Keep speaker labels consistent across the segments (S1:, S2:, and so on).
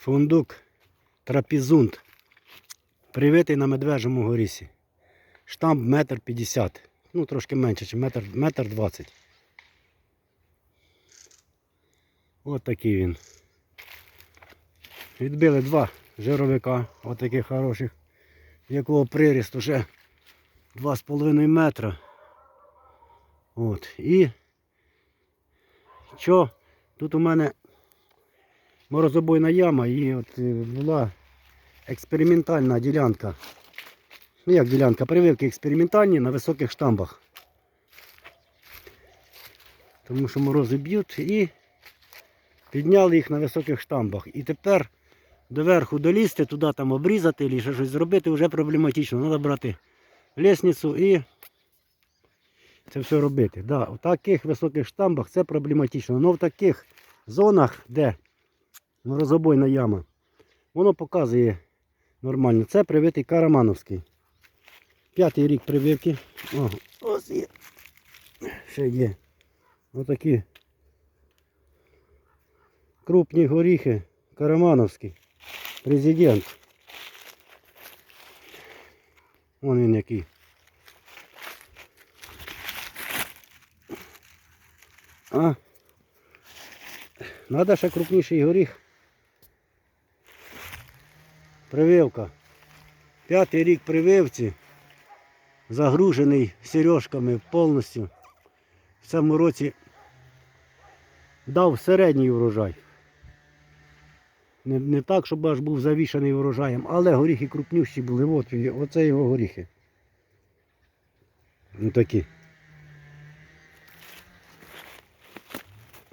S1: Фундук трапізунт. Привитий на медвежому горісі. Штамп метр п'ятдесят. Ну, трошки менше, чи метр, метр двадцять. От такий він. Відбили два жировика, отаких хороших, якого приріст уже 2,5 метра. От. І що? Тут у мене морозобойна яма і от е, була експериментальна ділянка. Ну як ділянка, прививки експериментальні на високих штамбах. Тому що морози б'ють і підняли їх на високих штамбах. І тепер доверху долізти, туди там обрізати ще щось зробити вже проблематично. Треба брати лісницю і це все робити. Да, в таких високих штамбах це проблематично. Але в таких зонах, де морозобойна яма, воно показує нормально. Це привитий карамановський. П'ятий рік прививки. О, ось є. Ще є. Отакі крупні горіхи. Карамановський. Президент. Вон він який. А? Надо ще крупніший горіх. Прививка. П'ятий рік прививці. Загружений сережками повністю. В цьому році дав середній урожай. Не, не так, щоб аж був завішаний урожаєм, але горіхи крупнющі були. От, оце його горіхи. Ну такі.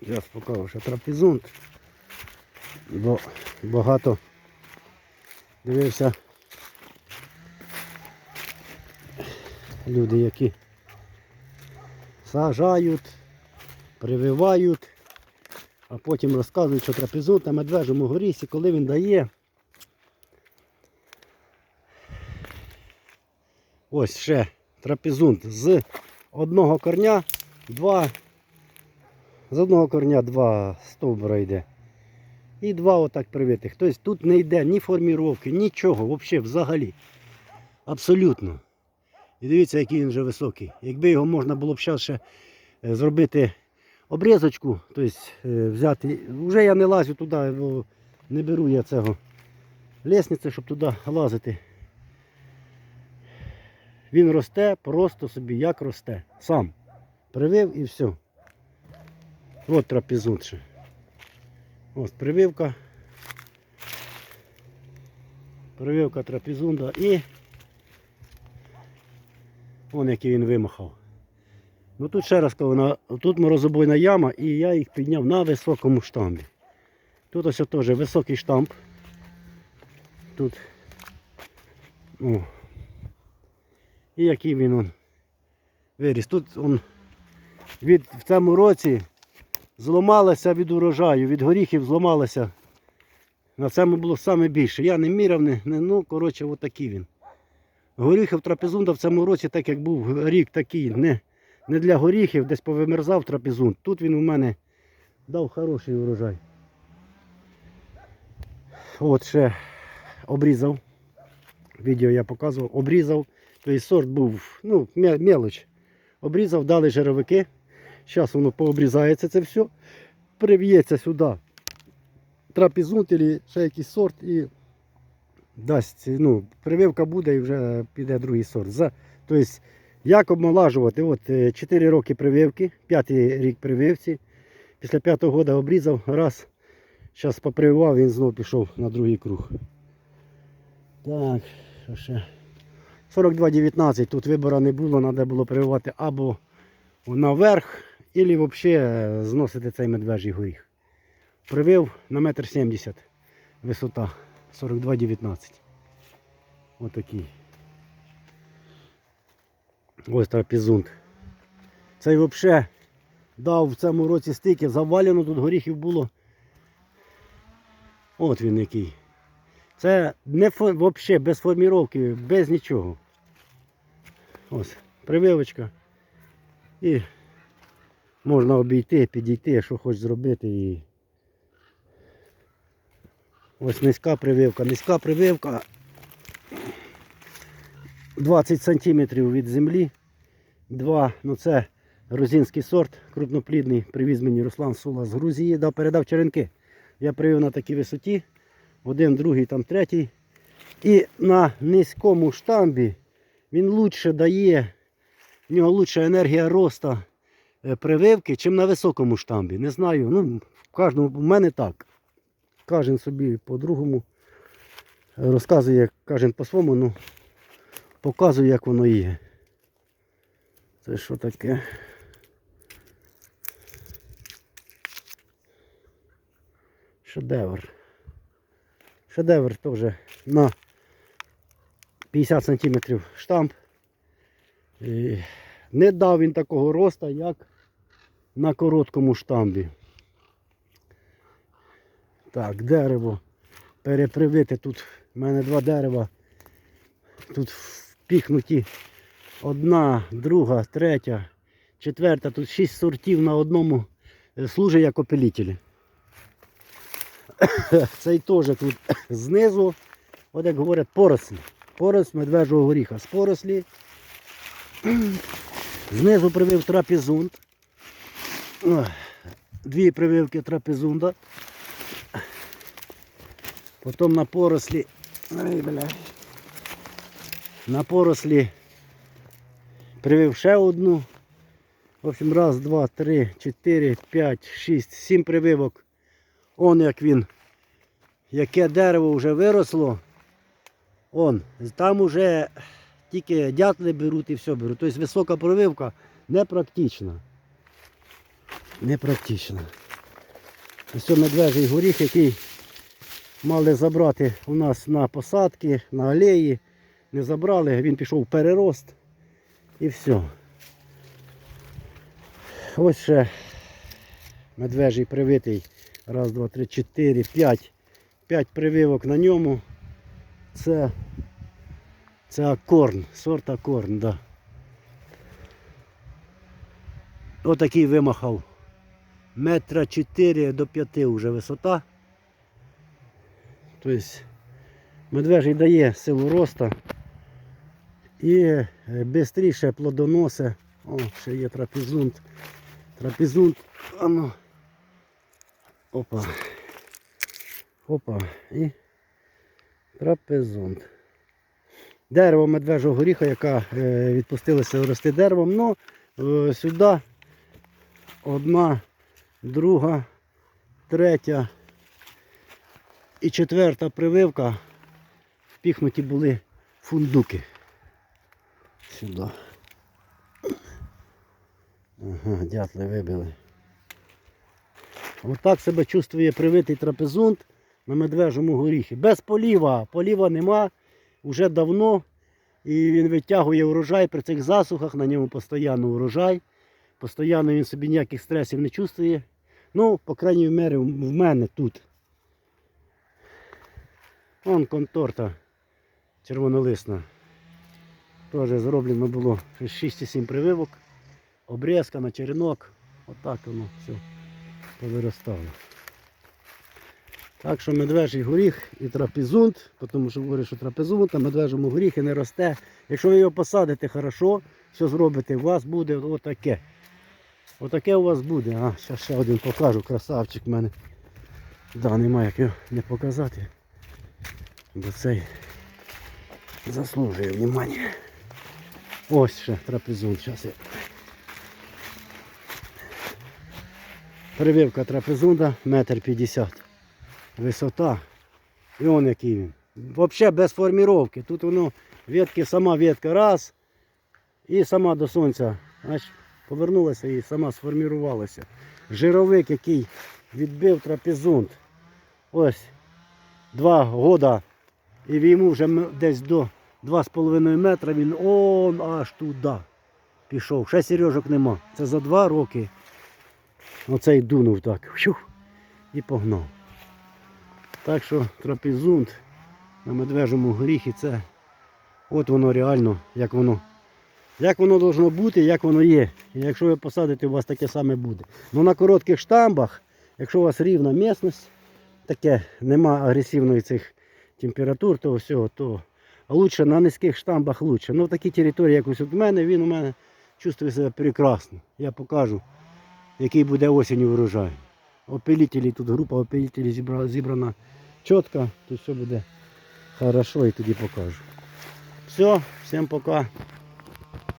S1: Зараз покажу ще трапезунт. Бо багато дивився люди, які сажають, прививають, а потім розказують, що трапезунт на медвежому горісі, коли він дає. Ось ще трапезунт з одного корня, два з одного корня два стовбура йде. І два отак привитих. Тобто тут не йде ні форміровки, нічого, взагалі, взагалі. Абсолютно. І дивіться, який він вже високий. Якби його можна було б зараз ще е, зробити обрізочку, тобто е, взяти. Вже я не лазю туди, бо не беру я цього лісниці, щоб туди лазити. Він росте просто собі як росте. Сам. Привив і все. От трапезунт ще. Ось прививка. Прививка трапезунда і вон який він вимахав. Ну тут ще раз кажу, тут морозобойна яма і я їх підняв на високому штамбі. Тут ось теж високий штамп. Тут. О. І який він он виріс. Тут он від, в цьому році зламалася від урожаю, від горіхів зламалася. На цьому було саме більше. Я не міряв, не, не ну, коротше, отакий він. Горіхів трапезунда в цьому році, так як був рік такий, не, не для горіхів, десь повимерзав трапезунд. Тут він у мене дав хороший урожай. От ще обрізав. Відео я показував, обрізав. Тобто сорт був, ну, мелоч. Обрізав, дали жировики. Зараз воно пообрізається це все. Прив'ється сюди трапезунт або ще якийсь сорт і дасть, ну, прививка буде і вже піде другий сорт. Тобто, як обмолажувати? От 4 роки прививки, 5 рік прививці. Після 5 року обрізав, раз. Зараз попрививав, він знову пішов на другий круг. Так, що ще? 42,19. Тут вибору не було, треба було прививати або наверх, або взагалі зносити цей медвежий горіх. Привив на метр 70 висота 42,19. Отакий. Ось трапезунт. Цей взагалі дав в цьому році стільки, завалено тут горіхів було. От він який. Це не взагалі без форміровки, без нічого. Ось, прививочка. І можна обійти, підійти, що хочеш зробити і Ось низька прививка. Низька прививка 20 см від землі. Два, ну це грузинський сорт, крупноплідний. Привіз мені Руслан Сула з Грузії, дав, передав черенки. Я привів на такій висоті. Один, другий, там третій. І на низькому штамбі він лучше дає, в нього лучша енергія росту прививки, чим на високому штамбі. Не знаю. Ну, в кожному в мене так. Кожен собі по-другому розказує, кожен по-своєму, ну показує, як воно є. Це що таке? Шедевр. Шедевр теж на 50 см штамп. І не дав він такого роста, як на короткому штамбі. Так, дерево перепривите. Тут в мене два дерева. Тут впіхнуті одна, друга, третя, четверта. Тут шість сортів на одному е, служить як опилітелі. Цей теж тут знизу, от як говорять, порослі. Поросль медвежого горіха. З порослі. Знизу привив трапезунд. Дві прививки трапезунда. Потім на порослі. Ай. На порослі привив ще одну. В общем, раз, два, три, чотири, п'ять, шість, сім прививок. Он як він. Яке дерево вже виросло. Он, там уже тільки дятли беруть і все беруть. Тобто висока прививка непрактична. Непрактична. Ось медвежий горіх, який мали забрати у нас на посадки, на алеї. Не забрали, він пішов в перерост і все. Ось ще медвежий привитий. Раз, два, три, чотири, п'ять. П'ять прививок на ньому. Це, це акорн, сорт акорн, да. Отакий вимахав. Метра 4 до 5 вже висота. Тобто медвежий дає силу роста і швидше плодоносе. О, ще є трапезунт. Трапезунт. Ано. Опа. Опа. І трапезунт. Дерево медвежого горіха, яка е, відпустилася рости деревом. Ну, е, сюди одна, друга, третя і четверта прививка. Впіхнуті були фундуки. Сюди. Ага, дятли вибили. Отак себе чувствує привитий трапезунт на медвежому горіхі. Без поліва. Поліва нема вже давно. І він витягує урожай при цих засухах, на ньому постійно урожай. Постійно він собі ніяких стресів не чувствує. Ну, по крайній мірі, в мене тут. Вон конторта червонолисна. Теж зроблено було 6-7 прививок. Обрізка на черенок. Отак воно все повиростало. Так що медвежий горіх і трапезунт, тому що говорять, що трапезунт на медвежому горіхі не росте. Якщо ви його посадите хорошо, все зробите, у вас буде отаке. Отаке у вас буде. А, зараз ще один покажу, красавчик в мене. Да, немає як його не показати. Бо цей заслужує внимання. Ось ще трапезунт. Зараз я. Прививка трапезунда метр п'ятдесят. Висота. І он який він. Взагалі без форміровки. Тут воно ветки, сама ветка раз. І сама до сонця. Значить, повернулася і сама сформірувалася. Жировик, який відбив трапезунт. Ось два года. І йому вже десь до 2,5 метра він он аж туди пішов. Ще сережок нема. Це за два роки. Оцей дунув так. І погнав. Так що трапезунт на медвежому горіхі це от воно реально, як воно. Як воно должно бути, як воно є. І якщо ви посадите, у вас таке саме буде. Ну на коротких штамбах, якщо у вас рівна місцевість, таке, нема агресивної цих температур, того всього, то лучше на низьких штамбах лучше. Ну, в такій території, як ось у мене, він у мене чувствує себе прекрасно. Я покажу, який буде осінню врожай. Опилітелі, тут група опилітелів зібрана чітко, то все буде хорошо і тоді покажу. Все, всім пока.